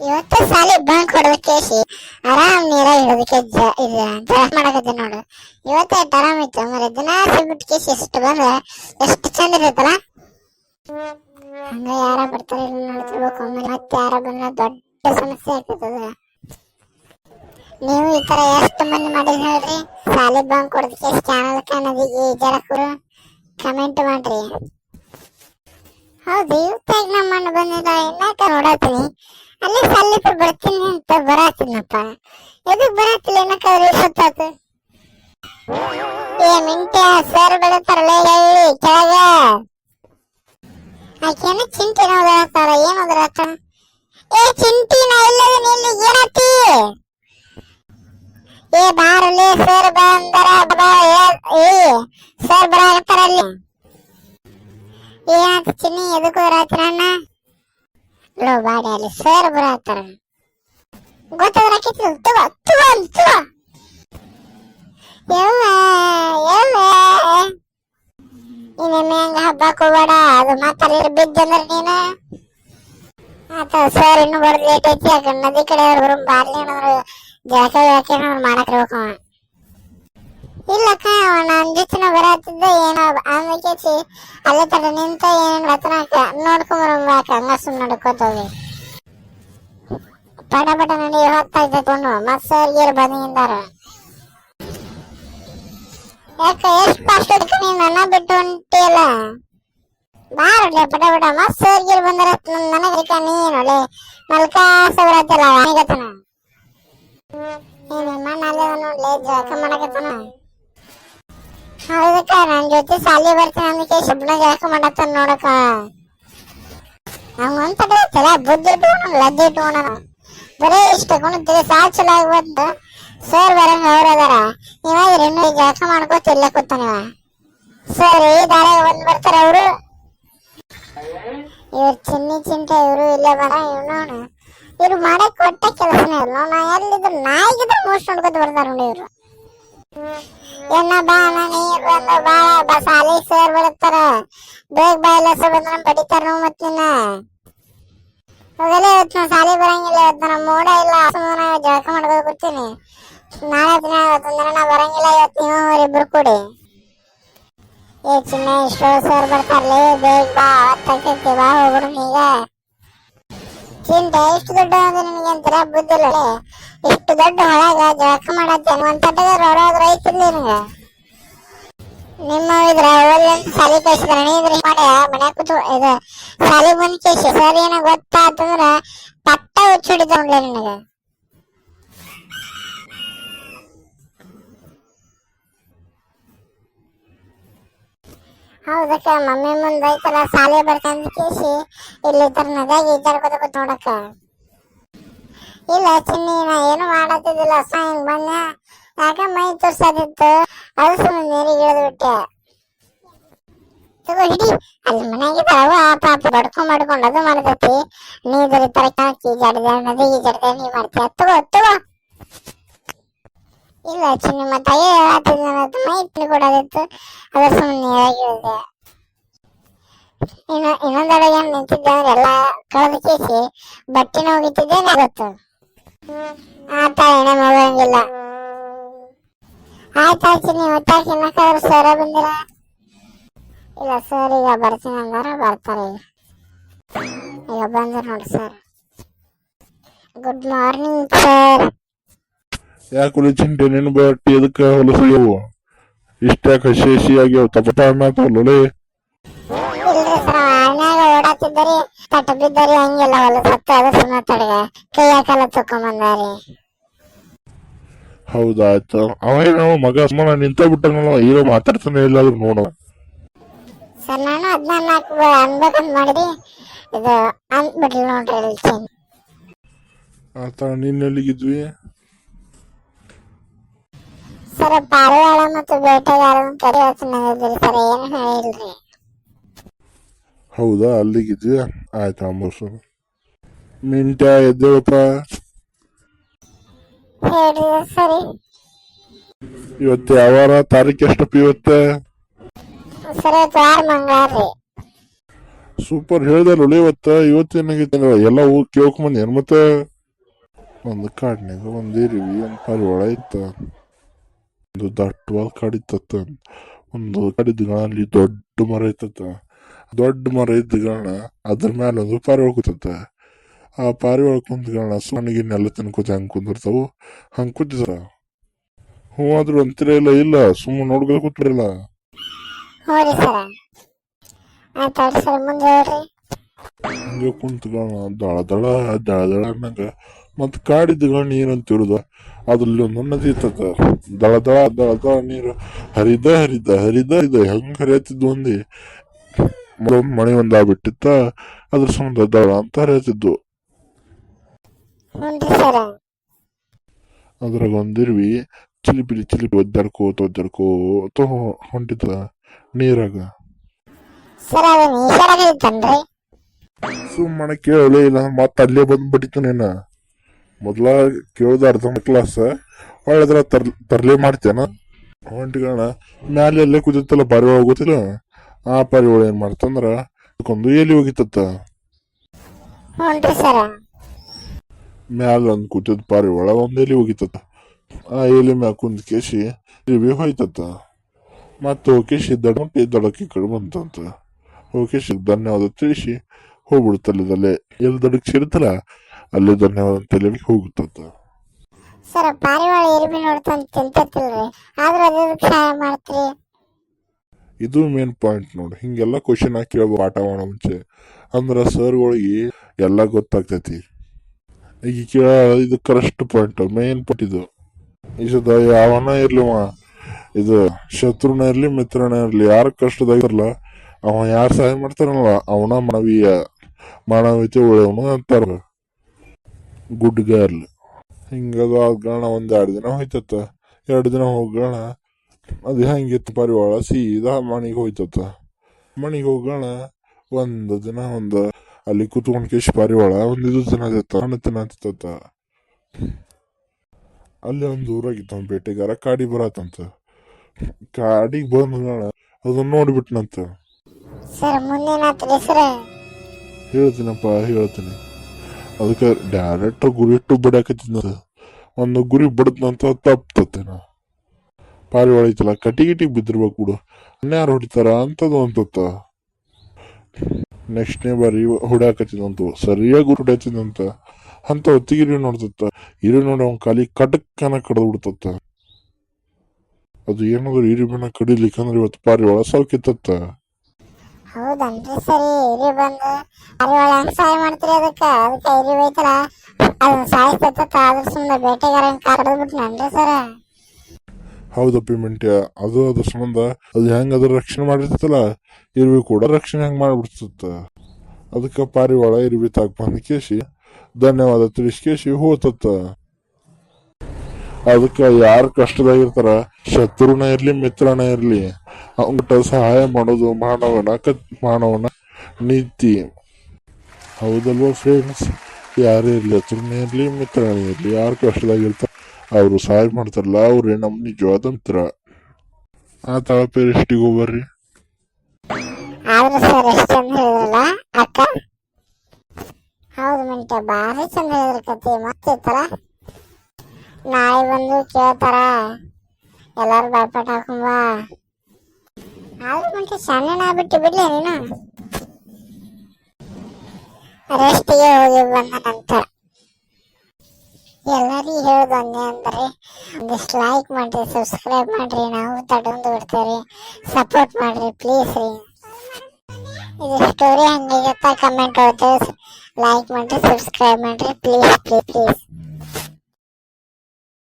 ಇವತ್ತು ಸಾಲಿ ಬಂಕ್ ಕೇಸಿ ಆರಾಮ್ ನೀರ ಹಿಡಿದಕ್ಕೆ ಇದು ಜಳ ಮಾಡಕತ್ತೆ ನೋಡು. ಇವತ್ತು ಎಷ್ಟು ಆರಾಮ್ ಇತ್ತು ಮರ ದಿನ ಸಿಬಿಟ್ ಕೇಸ್ ಎಷ್ಟು ಬಂದ್ರೆ ಎಷ್ಟು ಚಂದ ಇರುತ್ತಲ್ಲ? ಹಂಗ ಯಾರ ಬರ್ತಾರೆ ನೋಡ್ತಿರ್ಬೇಕು ಆಮೇಲೆ ಮತ್ತೆ ಯಾರ ಬಂದ್ರೆ ದೊಡ್ಡ ಸಮಸ್ಯೆ ಆಗ್ತದ ನೀವು ಈ ತರ ಎಷ್ಟು ಮಂದಿ ಮಾಡಿದ್ರಿ ಹೇಳ್ರಿ? ಸಾಲಿ ಬಂಕ್ ಹೊಡೆದಕ್ಕೆ ಚಾನಲ್ ನದಿಗೆ ಈಜಾಡಕ್ಕೂರು ಕಮೆಂಟ್ ಮಾಡ್ರಿ. ಹೌದು ಇವತ್ತಾಗಿ ನಮ್ಮ ಅಣ್ಣ ಬಂದಿಲ್ಲ ಇನ್ನಾಕ ನೋಡತ್ತೀನಿ? ಅಲ್ಲಿ ಸಲ್ಲಿಪುರ ಬರ್ತೀನಿ ಅಂತ ಬರಾತಿನಪ್ಪ. ಎದಕ್ ಬರಾತಿಲ್ಲ ಏನಕ್ಕ ಅವ್ರಿಗೆ ಸತ್ತಾತು ಏ, ಮಿಂಟ್ಯ ಸರ್ ಬೆಳತಾರಲ್ಲ ಹೇಳಿ ಕೆಳಗ. ಆಕೇನ ಚಿಂಟಿನ ಓದಾಡ್ತಾರ ಏನ್ ಓದಾಡ್ತಾರ ಏ ಚಿಂಟಿನ ಇಲ್ಲದ ನಿಲ್ಲಿ ಏನತಿ ಏ, ಬಾರಲ್ಲಿ ಸರ್ ಬಂದರ ಬಾ ಏ ಸರ್ ಬರಾಕತ್ತಾರ ಅಲ್ಲಿ. ಏನಾಯ್ತು ಚಿನ್ನಿ ಎದಕ್ಕೆ ಬರಾತ್ರ ಅಣ್ಣ? ಲೋ ಬಾಡಿ ಸರ್ ಬರಾತಾರ ಗೊತ್ತಾದ್ರೆ ಹಾಕಿತ್ತು ತುವ ತುವ ತುವ. ಯವ್ವ ಯವ್ವ ಇನ್ನೊಮ್ಮೆ ಅದು ಮಾತಾಡಿ ಬಿದ್ದಂದ್ರೆ ನೀನು. ಆತ ಸರ್ ಇನ್ನು ಬರ್ದು ಲೇಟ್ ಐತಿ, ಯಾಕಂದ್ರೆ ನದಿ ಕಡೆ ಅವ್ರು ಬರೋ ಬಾರ್ಲಿ ಜಳಕ, ಗಿಳಕ ಏನಾದ್ರು ಮಾಡಕ್ ಅವ ಇಲ್ಲಕ್ಕ ನನ್ ಜೊತೆನ ಬರತ್ತಿದ್ದ ಏನೋ ಆಮೇಲೆ ಅಲ್ಲೇ ತಡ ನಿಂತ ಏನೇನು ರತ್ನಾಕ ನೋಡ್ಕೊಂಬರಕ ಹಂಗ ಸುಮ್ ನಡ್ಕೋತ ಹೋಗಿ. ಪಟ ಪಟ ನಡಿ, ಹೋಗ್ತಾ ಕೊಂಡು ಮತ್ ಸರ್ಗೇರ್ ಬಂದಿಂದಾರ ಯಾಕ, ಎಷ್ಟು ಅದಕ್ಕೆ ನೀನ್ ನನ್ನ ಬಿಟ್ಟು ಹೊಂಟಿಯಲ್ಲ? ಬಾರೊಳ್ಳೆ ಪಟ ಪಟ ಮತ್ ಬಂದರೆ ಬಂದಾರ ನನಗರಿಕ ನೀನೊಳ್ಳೆ ಮಲ್ಕ ಸಬರತ್ತಲ್ಲ ಅವನಿಗತನ ಏನ್ ಮಣ್ಣಲ್ಲೇ ನೋಡ್ಲೆ, ಜಳಕ ಮಾಡಕತ್ತನ? ಹೌದಕ್ಕ, ನನ್ ಜೊತೆ ಸಾಲಿ ಬರ್ತೀನಿ ಅಂದಕ್ಕೆ ಶಬ್ನ ಜಾಕ ಮಾಡತ್ತ ನೋಡಕ್ಕ. ಹಂಗ ಅಂತ ತಲ ಬುದ್ಧಿ ಇಟ್ಕೋಣ ಲದ್ದಿ ಇಟ್ಕೋಣ ಬರೇ ಇಷ್ಟ ಕುಣಿತೀವಿ ಸಾಲ್ ಚಲೋ ಆಗ್ಬೋದು ಸರ್ ಬರಂಗ ಅವ್ರ ಅದಾರ. ಇವಾಗ ಇನ್ನು ಜಾಕ ಮಾಡ್ಕೋತ ಇಲ್ಲ ಕೂತಾನ ಇವ. ಸರ್ ಈ ದಾರ ಬಂದ್ ಬರ್ತಾರ ಅವರು. ಇವ್ರ ಚಿನ್ನಿ ಚಿಂತೆ, ಇವರು ಇಲ್ಲೇ ಬರ ಇವನು ಇವ್ರು ಮಾಡಕ್ ಕೊಟ್ಟ ಕೆಲಸನೇ ಇಲ್ಲ. ನಾ ಎಲ್ಲಿದ್ರು ನಾಯಿಗಿದ್ರೆ ಮೋಸ್ಟ್ ನೋಡ್ಕೊತ ಬರ್ತಾರ ನೋಡಿ ಇವ್ರು. ಎನ್ನ ಬಾಣ ನೀರ್ ಬಂದು ಬಾಳ ಬಸಾಲಿ ಸಾಲಿ ಸರ್ ಬರುತ್ತಾರ. ಬೇಗ ಬಾಯಿಲ್ಲ ಸರ್ ಬಂದ್ರ ಬಡಿತಾರ ನಾವು ಮತ್ ನಿನ್ನ. ಹೋಗಲೇ ಇವತ್ತು ನಾ ಸಾಲಿ ಬರಂಗಿಲ್ಲ ಇವತ್ತು ನಮ್ಮ ಮೂಡ ಇಲ್ಲ ಸುಮ್ಮನೆ ಜಳಕ ಮಾಡ್ಕೊಂಡು ಕೂತೀನಿ. ನಾಳೆ ದಿನ ಇವತ್ತೊಂದಿನ ನಾ ಬರಂಗಿಲ್ಲ ಇವತ್ತು ನೀವು ಅವರಿಬ್ರು ಕೂಡಿ. ಏ ಚಿನ್ನ ಇಷ್ಟೋ ಸರ್ ಬರ್ತಾರಲೇ, ಬೇಗ ಬಾ ಅವತ್ತಾಕೈತಿ ಬಾ ಹೋಗ್ಬಿಡು, ಈಗ. ಚಿಂತೆ ಎಷ್ಟು ದೊಡ್ಡ ನಿನಗೆ ಅಂತಾರ? ಬುದ್ಧಿಲ್ಲ ಇಷ್ಟು ದೊಡ್ಡ ಹೊಳಗ ಜಳಕ ಒಂದ್ ತಟ್ಟದ ರೋಡೋದ್ರ ಐತಿರ್ಲಿ ನಿನಗ. ನಿಮ್ಮ ಇದ್ರ ಅಂತ ಸಾಲಿ ಕಳ್ಸಿದ್ರ, ನೀ ಇದ್ರ ಮಾಡಿ ಮನ್ಯಾಗ ಕೂತು ಇದು ಸಾಲಿ ಬಂದ್ ಕೇಸಿ ಸರ್ ಏನ ಗೊತ್ತಾತಂದ್ರ ಪಟ್ಟ ಹುಚ್ಚಿಡಿದ ನೋಡ್ಲಿ ನಿನಗ. ಹೌದಕ್ಕ, ಮಮ್ಮಿ ಮುಂದೆ ಐತಲ್ಲ ಸಾಲಿ ಬರ್ಕಂದ್ ಕೇಸಿ ಇಲ್ಲಿ ಇದ್ರ ನದಾಗ ಈಜಾಡ್ಕೋತ ಕೂತ್ ನೋಡಕ್ಕ. ಇಲ್ಲ ಚಿನ್ನಿ, ನಾ ಏನು ಮಾಡತ್ತಿದ್ದಿಲ್ಲ ಅಸ ಹಿಂಗ್ ಬಂದ. ಯಾಕ ಮೈ ತೋರ್ಸದಿತ್ತು? ಅದು ಸುಮ್ಮನೆ ನೀರಿಗೆ ಇಳಿದು ಬಿಟ್ಟೆ. ತಗೋ ಹಿಡಿ, ಅಲ್ಲಿ ಆ ಪಾಪ ಬಡ್ಕೊಂಡ್ ಮಾಡ್ಕೊಂಡು ಅದು ಮಾಡ್ತೈತಿ. ನೀ ಇದ್ರ ತರ ಹಾಕಿ ಜಾಡಿದೆ ನದಿ ಈಜಾಡ್ದೆ ನೀ ಮಾಡ್ತೀಯ. ತಗೋ ತಗೋ. ಇಲ್ಲ ಚಿನ್ನಿ ಮತ್ತೆ ಅಯ್ಯೋ ಹೇಳತ್ತಿದ್ದ ಮೈ ತಿಳಿ ಕೊಡೋದಿತ್ತು. ಅದ್ರ ಸುಮ್ಮನೆ ನೀರಾಗಿ ಇನ್ನು ಇನ್ನೊಂದೆಡೆ ಏನ್ ನಿಂತಿದ್ದೆ ಅಂದ್ರೆ ಎಲ್ಲ ಕಳೆದ ಕೇಸಿ ಬಟ್ಟೆನ ಹೋಗಿತ್ತಿದ್ದೆ ಗೊತ್ತು. ಆತ ಎಣೆ ಮಗಂಗಿಲ್ಲ ಆಯ್ತಾ ನೀವು ಒತ್ತಾಕಿ ಇನ್ನಕ್ಕಾದ್ರೂ ಸರ ಬಂದಿರ? ಇಲ್ಲ ಸರ್ ಈಗ ಬರ್ತೀನಿ ಅಂದಾರ, ಬರ್ತಾರೆ ಈಗ. ಈಗ ಬಂದ್ರು ನೋಡಿ ಸರ್ ಗುಡ್ ಮಾರ್ನಿಂಗ್ ಸರ್ ಯಾಕೆ ಚಿಂಟೆ ನಿನ್ನ ಬಟ್ಟಿ ಎದಕ್ಕೆ ಹೊಲಸಾಗ್ಯವು ಇಷ್ಟ್ಯಾಕೆ ಹಸಿ ಹಸಿ ಆಗ್ಯಾವ ತಪಟ ಅಣ್ಣಾಗ ಓಡಾತಿದ್ದರಿ ತಟ್ಟ ಬಿದ್ದರಿ ಹಂಗೆಲ್ಲ ಹೊಲ ಸತ್ತ ಅದು ಸುಮ್ಮನೆ ತಡಗ. ಕೈಯ ಕಾಲ ತಕೊಂಬಂದಾರಿ ಹೌದಾಯ್ತು. ಅವ ಏನೋ ಮಗ ಸುಮ್ಮನೆ ನಿಂತ ಬಿಟ್ಟನಲ್ಲ ಏನೋ ಮಾತಾಡ್ತಾನೆ ಇಲ್ಲ ಅದ್ರ ನೋಡು. ಸರ್ ನಾನು ಅದನ್ನ ನಾಲ್ಕು ಅನ್ಬೇಕಂತ ಮಾಡಿದ್ರಿ ಇದು ಅಂದ್ಬಿಟ್ರಿ ನೋಡ್ರಿ ಆತ ನಿನ್ನ ಎಲ್ಲಿಗಿದ್ವಿ? ಸರ್ ಪಾರಿವಾಳ ಮತ್ತು ಬೇಟೆಗಾರನ ಸರ್ ಏನು ಹೇಳಿಲ್ರಿ? ಹೌದಾ ಅಲ್ಲಿಗಿದ್ವಿ. ಆಯ್ತು ಅಂಬರ್ ಸರ್. ಮಿಂಟ್ಯಾ ಎದ್ದೇಳಪ್ಪ. ಹೇಳ್ರಿ ಸರಿ. ಇವತ್ತು ಯಾವಾರ ತಾರೀಕು ಎಷ್ಟಪ್ಪ ಇವತ್ತೆ? ಸರ್ ರೀ. ಸೂಪರ್ ಹೇಳ್ದೆ ನೋಡಿ ಇವತ್ತ. ಇವತ್ತೇನಾಗೈತೆ ಎಲ್ಲ ಹೋಗಿ ಕೇಳ್ಕೊಂಬಂದು ಏನು ಮತ್ತೆ? ಒಂದು ಕಾಡ್ನ್ಯಾಗ ಒಂದ್ ಇರಿವಿ ಒಂದ್ ಒಳ ಇತ್ತ. ಒಂದು ದಟ್ಟವಾದ ಕಾಡಿತ್ತ ಒಂದು ಕಾಡಿದ್ಗಳ ಅಲ್ಲಿ ದೊಡ್ಡ ಮರ ಇತ್ತ ದೊಡ್ಡ ಮರ ಇದ್ದಗಳನ್ನ ಅದ್ರ ಮೇಲೆ ಒಂದು ಪಾರಿ ಕೂತತ್ತ ಆ ಪಾರಿ ಪಾರಿವಾಳ ಸಣ್ಣಗಿ ನೆಲ ತಿನ್ಕೋತ ಹಂಗ್ ಕುಂದಿರ್ತಾವು. ಹಂಗೆ ಕೂತಿದ್ರ ಹ್ಞೂ ಆದ್ರೂ ಅಂತೀರ ಇಲ್ಲ ಇಲ್ಲ. ಸುಮ್ಮನೆ ನೋಡ್ಕೊತ ಕೂತ್ಬಿಡಲ್ಲ ಹಂಗೆ ಕುಂತ್ಗಳನ್ನ ದಳ ದಳ ದಳ ದಳ ಅನ್ನಂಗ. ಮತ್ತೆ ಕಾಡಿದ್ದಗಳನ್ನ ಏನಂತ ಅಂತ ತಿಳಿದ ಅದ್ರಲ್ಲಿ ಒಂದು ನದಿ ಇರ್ತದ. ದಳ ದಳ ದಳ ದಳ ನೀರು. ಹರಿದ ಹರಿದ ಹರಿದ ಹರಿದ. ಹೆಂಗೆ ಹರಿಯತ್ತಿದ್ದು ಒಂದಿ ಒಂದ್ ಮಣಿ ಒಂದು ಆಗ್ಬಿಟ್ಟಿತ್ತ ಅದ್ರ ಸಂಬಂಧ ದಳ ಅಂತ ಹರಿಯತ್ತಿದ್ವು. ಸರ. ಅದ್ರಾಗ ಒಂದಿರ್ವಿ ಚಿಲಿಪಿಲಿ ಚಿಲಿಪಿ ಒದ್ದಾಡ್ಕೋತ ಒದ್ದಾಡ್ಕೋತ ಹೊಂಟಿದ ನೀರಾಗ. ಅದು ಸುಮ್ಮನೆ ಕೇಳಲೇ ಇಲ್ಲ ಮತ್ತೆ ಅಲ್ಲೇ ಬಂದ್ ಬಿಟ್ಟಿತ್ತು ಮೊದ್ಲ ಕೇಳ್ದ ಅರ್ಧ ಕ್ಲಾಸ್ ಒಳ್ಳೆದ್ರ ತರ್ ತರ್ಲೆ ಮಾಡ್ತೇನ. ಹೊಂಟಿಗಣ ಮ್ಯಾಲೆ ಎಲ್ಲೇ ಕುದಿತಲ್ಲ ಬಾರಿ ಹೋಗುತ್ತಿಲ್ಲ ಆ ಪಾರಿವಾಳ ಏನ್ ಮಾಡ್ತಂದ್ರ ಅದಕ್ಕೊಂದು ಎಲ್ಲಿ ಹೋಗಿತ್ತ ಮ್ಯಾಲ ಒಂದ್ ಕೂತಿದ್ ಪಾರಿವಾಳ ಒಂದ್ ಎಲಿ ಹೋಗಿತ್ತ ಆ ಎಲಿ ಮ್ಯಾಲ ಕುಂದ್ ಕೇಶಿ ಇವಿ ಹೋಯ್ತತ್ತ. ಮತ್ತೆ ಹೋಕೇಶಿ ದಡಮಟ್ಟಿ ದಡಕ್ಕೆ ಕಡೆ ಬಂತಂತ. ಹೋಗಿಸಿ ಧನ್ಯವಾದ ತಿಳಿಸಿ ಹೋಗ್ಬಿಡ್ತಲ್ಲದಲ್ಲೇ ಎಲ್ಲಿ ದಡಕ್ ಸೇರ್ತಲ್ಲ ಅಲ್ಲೇ ಧನ್ಯವಾದ ತಲೆ ಹೋಗುತ್ತೆ ಸರ್ ಪಾರಿವಾಳ ತಿಂತತಿಲ್ರಿ ಆದ್ರೂ ಅದಕ್ಕೆ ಸಹಾಯ ಮಾಡ್ತೀರಿ? ಇದು ಮೇನ್ ಪಾಯಿಂಟ್ ನೋಡಿ. ಹಿಂಗೆಲ್ಲ ಕ್ವಶನ್ ಹಾಕಿ ಕೇಳ್ಬೋದು ಪಾಠ ಮಾಡೋ ಮುಂಚೆ. ಅಂದ್ರೆ ಸರ್ಗಳಿಗೆ ಎಲ್ಲ ಗೊತ್ತಾಗ್ತೈತಿ. ಈಗ ಕೇಳ ಇದು ಕರೆಕ್ಟ್ ಪಾಯಿಂಟ್ ಮೇನ್ ಪಾಯಿಂಟ್ ಇದು. ಈಸದ ಯಾವನ ಇರ್ಲಿವ ಇದು ಶತ್ರುನ ಇರ್ಲಿ ಮಿತ್ರನ ಇರ್ಲಿ ಯಾರ ಕಷ್ಟದಾಗಿರಲ್ಲ ಅವ ಯಾರು ಸಹಾಯ ಮಾಡ್ತಾರಲ್ಲ ಅವನ ಮಾನವೀಯ ಮಾನವೀಯತೆ ಒಳ್ಳೆಯವನು ಅಂತಾರ. Good girl. ಹಿಂಗದು ಆಗೋಣ ಒಂದು ಎರಡು ದಿನ ಹೋಯ್ತತ್ತ. ಎರಡು ದಿನ ಹೋಗೋಣ ಅದು ಹೆಂಗಿತ್ತು ಪರಿವಾಳ ಸೀದಾ ಮನೆಗೆ ಹೋಯ್ತತ್ತ. ಮನೆಗೆ ಹೋಗೋಣ ಒಂದು ದಿನ ಒಂದು ಅಲ್ಲಿ ಕೂತ್ಕೊಂಡ್ ಕೇಶ್ ಪರಿವಾಳ ಒಂದು ಇದು ತಿನ್ನತ್ತ ಹಣ್ಣು ತಿನ್ನತ್ತ ಅಲ್ಲಿ ಒಂದು ಊರಾಗಿತ್ತು ಅವ್ನ ಬೇಟೆಗಾರ ಕಾಡಿ ಬರತ್ತಂತ. ಕಾಡಿಗೆ ಬಂದ್ಗಣ ಅದನ್ನ ನೋಡ್ಬಿಟ್ನಂತ. ಹೇಳ್ತೀನಪ್ಪ ಹೇಳ್ತೀನಿ. ಅದಕ್ಕೆ ಡೈರೆಕ್ಟ್ ಗುರಿ ಇಟ್ಟು ಬಿಡಾಕತ್ತಿದ್ದ ಒಂದು ಗುರಿ ಬಿಡದ್ನಂತ ತಪ್ತತೆ ನಾ. ಪಾರಿವಾಳ ಐತಲ್ಲ ಕಟಿ ಗಿಟಿಗೆ ಬಿದ್ದಿರ್ಬೇಕು ಬಿಡು. ಅನ್ಯಾರು ಹೊಡಿತಾರ ಅಂತದು ಅಂತತ್ತ. ನೆಕ್ಸ್ಟ್ನೇ ಬಾರಿ ಹೊಡ್ಯಾಕತ್ತಿದಂತು ಸರಿಯಾಗಿ ಗುರಿ ಹೊಡ್ಯಾತಿದಂತ ಅಂತ ಹೊತ್ತಿಗೆ ಇರಿ ನೋಡ್ತತ್ತ. ಇರಿ ನೋಡಿ ಅವ್ನ ಕಾಲಿ ಕಟಕ್ಕನ ಕಡ್ದು ಬಿಡ್ತತ್ತ. ಅದು ಏನಾದ್ರು ಬಣ್ಣ ಕಡಿಲಿಕ್ಕಂದ್ರೆ ಇವತ್ತು ಪಾರಿವಾಳ ಸಾಕಿತ್ತತ್ತ ಹೌದನ್ರಿ, ಸರಿ, ಇರಿ ಬಂದು. ಪಾರಿವಾಳ ಹೆಂಗ್ ಸಹಾಯ ಮಾಡ್ತೀರಿ ಅದಕ್ಕೆ. ಅದಕ್ಕೆ ಇರಿ ಹೋಯ್ತಲ್ಲ. ಅದನ್ನ ಸಾಯಿಸ್ತತ್ತ ಅದ್ರ ಸುಮ್ಮನೆ ಬೇಟೆಗಾರನ್ ಕಡ್ದು ಬಿಟ್ನನ್ರಿ ಸರ. ಹೌದಪ್ಪಿ ಮಿಂಟ್ಯ ಅದು ಅದ್ರ ಸಂಬಂಧ, ಅದು ಹೆಂಗ್ ಅದ್ರ ರಕ್ಷಣೆ ಮಾಡಿರ್ತಲ್ಲ ಇರ್ವಿ ಕೂಡ ರಕ್ಷಣೆ ಹೆಂಗ್ ಮಾಡ್ಬಿಡ್ತಿತ್ತ ಅದಕ್ಕೆ ಪಾರಿವಾಳ ಇರ್ವಿ ತಾಕ್ ಬಂದ ಕೇಸಿ ಧನ್ಯವಾದ ತಿಳಿಸಿ ಕೇಸಿ ಹೋತತ್ತ. ಅದಕ್ಕ ಯಾರು ಕಷ್ಟದಾಗಿರ್ತಾರ? ಶತ್ರುನ ಇರ್ಲಿ, ಮಿತ್ರನ ಇರ್ಲಿ ಅವಟ ಸಹಾಯ ಮಾಡೋದು, ಮಾನವನ ಕತ್ ಮಾನವನ ನೀತಿ. ಹೌದಲ್ವಾ ಫ್ರೆಂಡ್ಸ್ ಯಾರೇ ಇರ್ಲಿ ಹತ್ರನೇ ಇರ್ಲಿ, ಮಿತ್ರನೇ ಇರ್ಲಿ, ಯಾರು ಕಷ್ಟದಾಗಿರ್ತಾರ, ಅವರು ಸಹಾಯ ಮಾಡ್ತಾರಲ್ಲ, ಅವ್ರೇ ನಮ್ಮ ನಿಜವಾದ ಮಿತ್ರ. ಆ ತಳಪೇರಿಷ್ಟಿಗೆ ಹೋಗ್ಬರ್ರಿ? ಆದ್ರೆ ಸರ್ ಹೌದು ಭಾರಿ ಚಂದ ಮತ್ತೆ ಇತ್ತಲ್ಲ? ನಾಳೆ ಬಂದು ಕೇಳ್ತಾರ. ಎಲ್ಲಾರು ಬಾಯ್ಪಾಟ್ ಹಾಕೊಂಬ ಆದ್ರೂ ಮತ್ತೆ ಸಣ್ಣ ಬಿಟ್ಟು ಬಿಡ್ಲಿ ನೀನು? ರೆಸ್ಟಿಗೆ ಹೋಗಿ ಬಂದ ನಂತರ ಎಲ್ಲರಿಗೂ ಹೇಳೋದು ಒಂದೇ ಅಂದರೆ, ಒಂದಿಷ್ಟು ಲೈಕ್ ಮಾಡ್ರಿ ಸಬ್ಸ್ಕ್ರೈಬ್ ಮಾಡ್ರಿ, ನಾವು ತಗೊಂಡು ಬಿಡ್ತೇವೆ ಸಪೋರ್ಟ್ ಮಾಡಿರಿ ಪ್ಲೀಸ್ ರೀ. ಇದು ಸ್ಟೋರಿ ಹಂಗೆ ಕಮೆಂಟ್ ಹೋಗ್ತೇವೆ ಲೈಕ್ ಮಾಡ್ರಿ ಸಬ್ಸ್ಕ್ರೈಬ್ ಮಾಡ್ರಿ ಪ್ಲೀಸ್ ಪ್ಲೀಸ್ ಪ್ಲೀಸ್